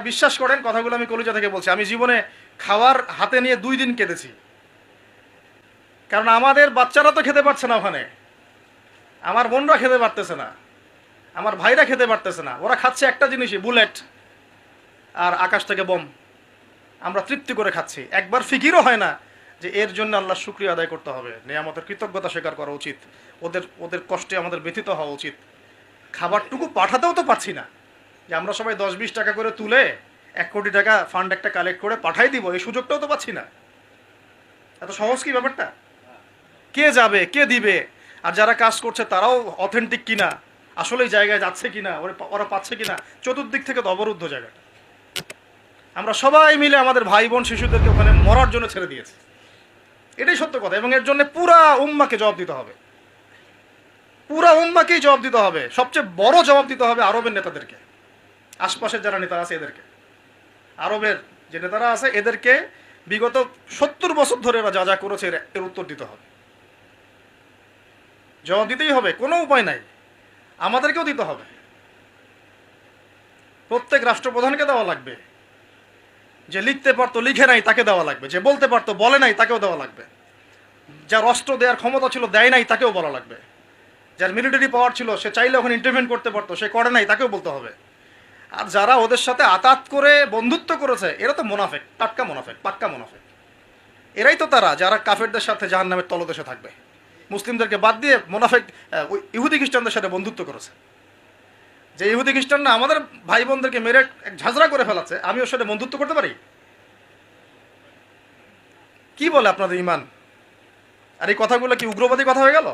বিশ্বাস করেন, কথাগুলো আমি কলিজা থেকে বলছি। আমি জীবনে খাওয়ার হাতে নিয়ে দুই দিন কেটেছি কারণ আমাদের বাচ্চারা তো খেতে পারছে না ওখানে। আমার বোনরা খেতে পারতেছে না। আমার ভাইরা খেতে পারতেছে না। ওরা খাচ্ছে একটা জিনিসই, বুলেট আর আকাশ থেকে বোম। আমরা তৃপ্তি করে খাচ্ছি। একবার ফিকিরও হয় না যে এর জন্য আল্লাহ শুক্রিয়া আদায় করতে হবে। নিয়ামতের কৃতজ্ঞতা স্বীকার করা উচিত। ওদের ওদের কষ্টে আমাদের ব্যথিত হওয়া উচিত। খাবারটুকু পাঠাতেও তো পারছি না। যে আমরা সবাই দশ বিশ টাকা করে তুলে এক কোটি টাকা ফান্ড একটা কালেক্ট করে পাঠাই দিব, এই সুযোগটাও তো পাচ্ছি না। এত সহজ কি ব্যাপারটা? কে যাবে, কে দিবে? আর যারা কাজ করছে তারাও অথেন্টিক কিনা? আসলেই জায়গায় যাচ্ছে কিনা? ওরা পাচ্ছে কিনা? চতুর্দিক থেকে তো অবরুদ্ধ জায়গাটা। আমরা সবাই মিলে আমাদের ভাই বোন শিশুদেরকে ওখানে মরার জন্য ছেড়ে দিয়েছি। এটাই সত্য কথা, এবং এর জন্য পুরা উম্মাকে জবাব দিতে হবে। পুরা উম্মাকেই জবাব দিতে হবে। সবচেয়ে বড় জবাব দিতে হবে আরবের নেতাদেরকে। আশপাশের যারা নেতা আছে এদেরকে। আরবের যে নেতারা আছে এদেরকে বিগত সত্তর বছর ধরে এরা যা যা করেছে এর- এর উত্তর দিতে হবে। জবাব দিতেই হবে, কোনো উপায় নাই। আমাদেরকেও দিতে হবে। প্রত্যেক রাষ্ট্রপ্রধানকে দেওয়া লাগবে। যে লিখতে পারতো লিখে নাই তাকে দেওয়া লাগবে, যে বলতে পারতো বলে নাই তাকেও দেওয়া লাগবে। যার অস্ত্র দেওয়ার ক্ষমতা ছিল, দেয় নাই তাকেও বলা লাগবে। যার মিলিটারি পাওয়ার ছিল, সে চাইলে ওখানে ইন্টারভেন করতে পারতো, সে করে নাই তাকেও বলতে হবে। আর যারা ওদের সাথে আতাত করে বন্ধুত্ব করেছে, এরা তো মোনাফেক টাটকা মোনাফেক, পাক্কা মোনাফেক। এরাই তো তারা যারা কাফেরদের সাথে জাহান নামের তলদেশে থাকবে। মুসলিমদেরকে বাদ দিয়ে মোনাফেক ওই ইহুদি খ্রিস্টানদের সাথে বন্ধুত্ব করেছে। যে ইহুদি খ্রিস্টানরা আমাদের ভাই বোনদেরকে মেরে এক ঝাঁঝরা করে ফেলাচ্ছে, আমি ওর সাথে বন্ধুত্ব করতে পারি? কি বলে আপনাদের ইমান? আর এই কথাগুলো কি উগ্রবাদী কথা হয়ে গেল?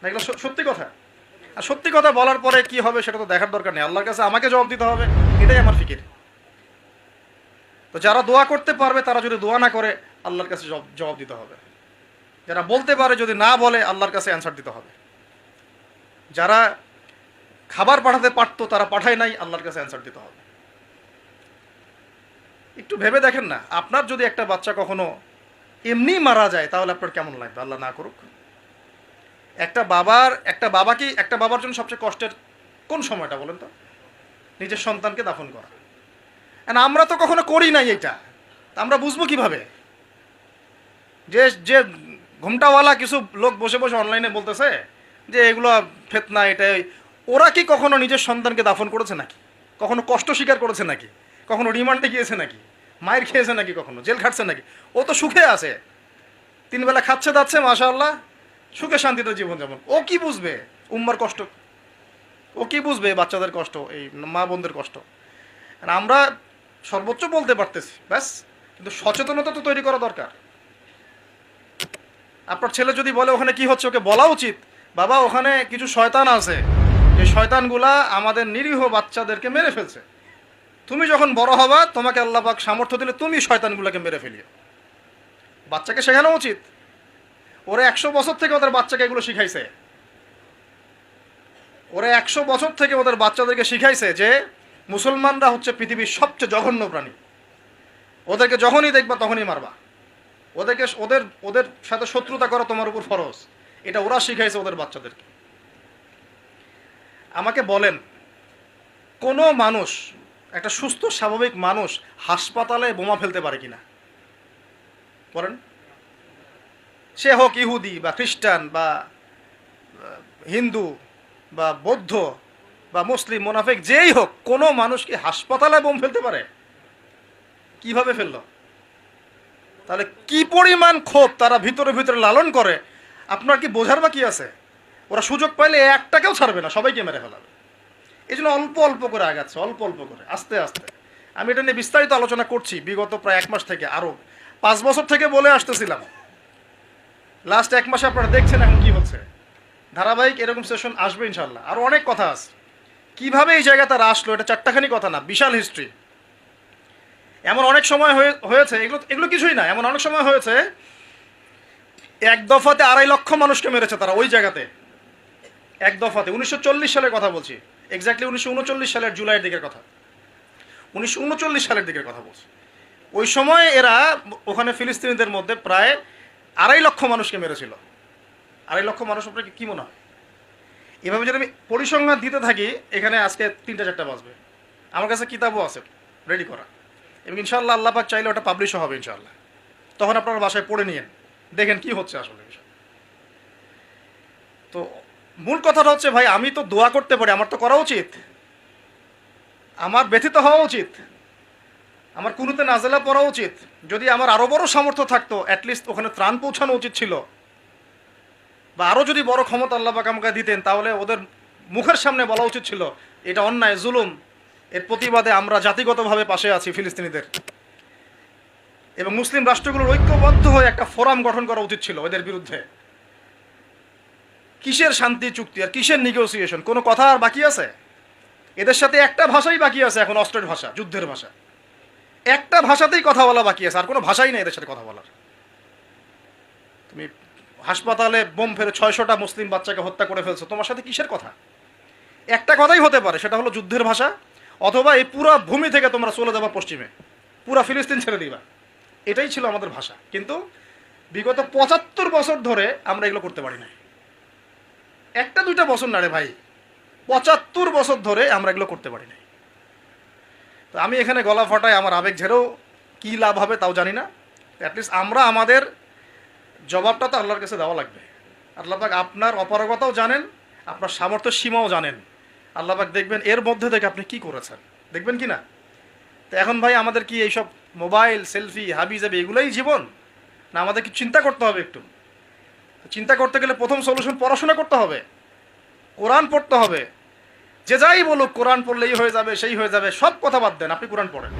না, এগুলো সত্যি কথা। আর সত্যি কথা বলার পরে কি হবে সেটা তো দেখার দরকার নেই। আল্লাহর কাছে আমাকে জবাব দিতে হবে, এটাই আমার ফিকির। তো যারা দোয়া করতে পারবে, তারা যদি দোয়া না করে, আল্লাহর কাছে জবাব- দিতে হবে। যারা বলতে পারে, যদি না বলে, আল্লাহর কাছে অ্যান্সার দিতে হবে। যারা খাবার পাঠাতে পারতো, তারা পাঠায় নাই, আল্লাহর কাছে অ্যান্সার দিতে হবে। একটু ভেবে দেখেন না, আপনার যদি একটা বাচ্চা কখনো এমনি মারা যায়, তাহলে আপনার কেমন লাগবে? আল্লাহ না করুক। একটা বাবার, একটা বাবা কি একটা বাবার জন্য সবচেয়ে কষ্টের কোন সময়টা বলেন তো? নিজের সন্তানকে দাফন করা। And আমরা তো কখনো করি নাই এটা। আমরা বুঝব কীভাবে? যে যে ঘুমটাওয়ালা কিছু লোক বসে বসে অনলাইনে বলতেছে যে, এগুলো ফেতনা এটাই ওরা কি কখনো নিজের সন্তানকে দাফন করেছে নাকি? কখনো কষ্ট স্বীকার করেছে নাকি? কখনো রিমান্ডে গিয়েছে নাকি? মায়ের খেয়েছে নাকি কখনো? জেল খাটছে নাকি? ও তো সুখে আছে। তিন বেলা খাচ্ছে দাচ্ছে, মাশাআল্লাহ। সুখে শান্তিতে জীবন যেমন ও কি বুঝবে? উম্মার কষ্ট। ও কি বুঝবে বাচ্চাদের কষ্ট, এই মা বোনদের কষ্ট? আর আমরা সর্বোচ্চ বলতে পারতেছি, ব্যাস। কিন্তু সচেতনতা তো তৈরি করা দরকার। আপনার ছেলে যদি বলে ওখানে কি হচ্ছে, ওকে বলা উচিত, বাবা, ওখানে কিছু শয়তান আছে। এই শয়তানগুলা আমাদের নিরীহ বাচ্চাদেরকে মেরে ফেলছে। তুমি যখন বড় হবা, তোমাকে আল্লাহ পাক সামর্থ্য দিলে তুমি শয়তানগুলোকে মেরে ফেলিও। বাচ্চাকে শেখানো উচিত। ওরা একশো বছর থেকে ওদের বাচ্চাকে এগুলো শিখাইছে। ওরা একশো বছর থেকে ওদের বাচ্চাদেরকে শিখাইছে যে মুসলমানরা হচ্ছে পৃথিবীর সবচেয়ে জঘন্য প্রাণী। ওদেরকে যখনই দেখবা তখনই মারবা। ওদেরকে ওদের ওদের সাথে শত্রুতা করা তোমার উপর ফরজ। এটা ওরা শিখাইছে ওদের বাচ্চাদেরকে। আমাকে বলেন, কোনো মানুষ, একটা সুস্থ, স্বাভাবিক মানুষ হাসপাতালে বোমা ফেলতে পারে কিনা? বলেন। সে হোক ইহুদি বা খ্রিস্টান বা হিন্দু বা বৌদ্ধ বা মুসলিম, মোনাফেক, যেই হোক, কোনো মানুষ কি হাসপাতালে বোম ফেলতে পারে? কীভাবে ফেলল? তাহলে কি পরিমাণ ক্ষোভ তারা ভিতরে ভিতরে লালন করে? আপনার কি বোঝার বা বাকি আছে? ওরা সুযোগ পাইলে একটাকেও ছাড়বে না, সবাইকে মেরে ফেলাবে। এই জন্য অল্প অল্প করে আগাচ্ছে, অল্প অল্প করে, আস্তে আস্তে। আমি এটা নিয়ে বিস্তারিত আলোচনা করছি, বিগত প্রায় এক মাস থেকে, আরও পাঁচ বছর থেকে বলে আসতেছিলাম। লাস্ট এক মাসে আপনারা দেখছেন এখন কি হচ্ছে। ধারাবাহিক এরকম সেশন আসবে ইনশাল্লাহ আরও অনেক কথা আছে। কীভাবে এই জায়গা তারা আসলো, এটা চারটাখানি কথা না, বিশাল হিস্ট্রি এমন অনেক সময় হয়েছে, এগুলো এগুলো কিছুই না, এমন অনেক সময় হয়েছে, এক দফাতে আড়াই লক্ষ মানুষকে মেরেছে তারা ওই জায়গাতে। এক দফাতে, উনিশশো চল্লিশ সালের কথা বলছি। এক্স্যাক্টলি উনিশশো উনচল্লিশ সালের জুলাইয়ের দিকের কথা। উনিশশো উনচল্লিশ সালের দিকের কথা বলছি। ওই সময় এরা ওখানে ফিলিস্তিনিদের মধ্যে প্রায় আড়াই লক্ষ মানুষকে মেরেছিল। আড়াই লক্ষ মানুষ আপনাকে কী মনে হয়? এভাবে যদি আমি পরিসংখ্যান দিতে থাকি, এখানে আজকে তিনটা চারটা বাজবে। আমার কাছে কিতাবও আছে রেডি করা। এবং ইনশাল্লাহ আল্লাহ পাক চাইলে ওটা পাবলিশও হবে ইনশাল্লাহ তখন আপনারা বাসায় পড়ে নিয়েন। দেখেন কি হচ্ছে আসলে তো মূল কথাটা হচ্ছে, ভাই, আমি তো দোয়া করতে পারি, আমার তো করা উচিত। আমার ব্যথিত হওয়া উচিত। আমার কুনুতে নাজেলা পড়া উচিত। যদি আমার আরও বড় সামর্থ্য থাকতো অ্যাটলিস্ট ওখানে ত্রাণ পৌঁছানো উচিত ছিল। বা আরও যদি বড় ক্ষমতা আল্লাহ পাক আমাকে দিতেন, তাহলে ওদের মুখের সামনে বলা উচিত ছিল, এটা অন্যায়, জুলুম। এর প্রতিবাদে আমরা জাতিগতভাবে পাশে আছি ফিলিস্তিনিদের। এবং মুসলিম রাষ্ট্রগুলোর ঐক্যবদ্ধ হয়ে একটা ফোরাম গঠন করা উচিত ছিল এদের বিরুদ্ধে। কিসের শান্তি, চুক্তি আর কিসের নেগোসিয়েশন কোনো কথা আর বাকি আছে? এদের সাথে একটা ভাষাই বাকি আছে এখন অস্ত্রের ভাষা, যুদ্ধের ভাষা। একটা ভাষাতেই কথা বলা বাকি আছে, আর কোনো ভাষাই নেই এদের সাথে কথা বলার। তুমি হাসপাতালে বোম ফেলে ছয়শটা মুসলিম বাচ্চাকে হত্যা করে ফেলছো, তোমার সাথে কিসের কথা? একটা কথাই হতে পারে, সেটা হলো যুদ্ধের ভাষা, অথবা এই পুরো ভূমি থেকে তোমরা চলে যাবা পশ্চিমে। পুরা ফিলিস্তিন ছেড়ে দিবা। এটাই ছিল আমাদের ভাষা। কিন্তু বিগত পঁচাত্তর বছর ধরে আমরা এগুলো করতে পারি না একটা দুইটা বছর না রে ভাই, পঁচাত্তর বছর ধরে আমরা এগুলো করতে পারি না তো আমি এখানে গলা ফাটাই, আমার আবেগ ঝেড়েও কী লাভ হবে তাও জানি না। অ্যাটলিস্ট আমরা আমাদের জবাবটা তো আল্লাহর কাছে দেওয়া লাগবে। আল্লাহ পাক আপনার অপারগতাও জানেন, আপনার সামর্থ্য সীমাও জানেন। আল্লাহ পাক দেখবেন এর মধ্যে থেকে আপনি কি করেছেন, দেখবেন কি না? তো এখন ভাই আমাদের কি এইসব মোবাইল, সেলফি, হাবি যাবে এগুলোই জীবন? না আমাদের কি চিন্তা করতে হবে একটু? চিন্তা করতে গেলে প্রথম সলিউশন পড়াশোনা করতে হবে। কোরআন পড়তে হবে। যে যাই বলুক কোরআন পড়লেই হয়ে যাবে, সেই হয়ে যাবে, সব কথা বাদ দেন, আপনি কোরআন পড়েন।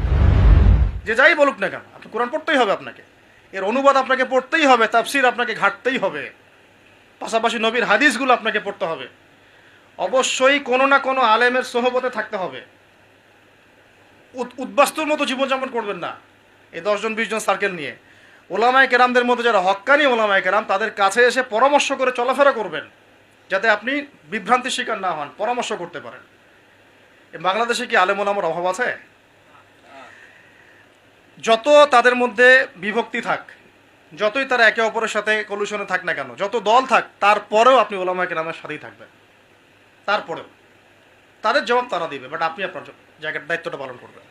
যে যাই বলুক না কেন, আপনি কোরআন পড়তেই হবে আপনাকে। এর অনুবাদ আপনাকে পড়তেই হবে, তাফসির আপনাকে ঘাটতেই হবে। পাশাপাশি নবীর হাদিসগুলো আপনাকে পড়তে হবে। অবশ্যই কোনো না কোনো আলেমের সহবতে থাকতে হবে। উদ- উদ্বাস্তুর মতো জীবনযাপন করবেন না। এই দশজন বিশজন সার্কেল নিয়ে। ওলামায় কেরামদের মধ্যে যারা হক্কানি ওলামায় কেরাম, তাদের কাছে এসে পরামর্শ করে চলাফেরা করবেন। যাতে আপনি বিভ্রান্তির শিকার না হন, পরামর্শ করতে পারেন। বাংলাদেশে কি আলেম ওলামার অভাব আছে? যত তাদের মধ্যে বিভক্তি থাক, যতই তারা একে অপরের সাথে কলুশনে থাক না কেন, যত দল থাক, তারপরেও আপনি ওলামায় কেরামের সাথেই থাকবেন। তারপরেও। তাদের জবাব তারা দিবে বাট আপনি আপনার জায়গার দায়িত্বটা পালন করবেন।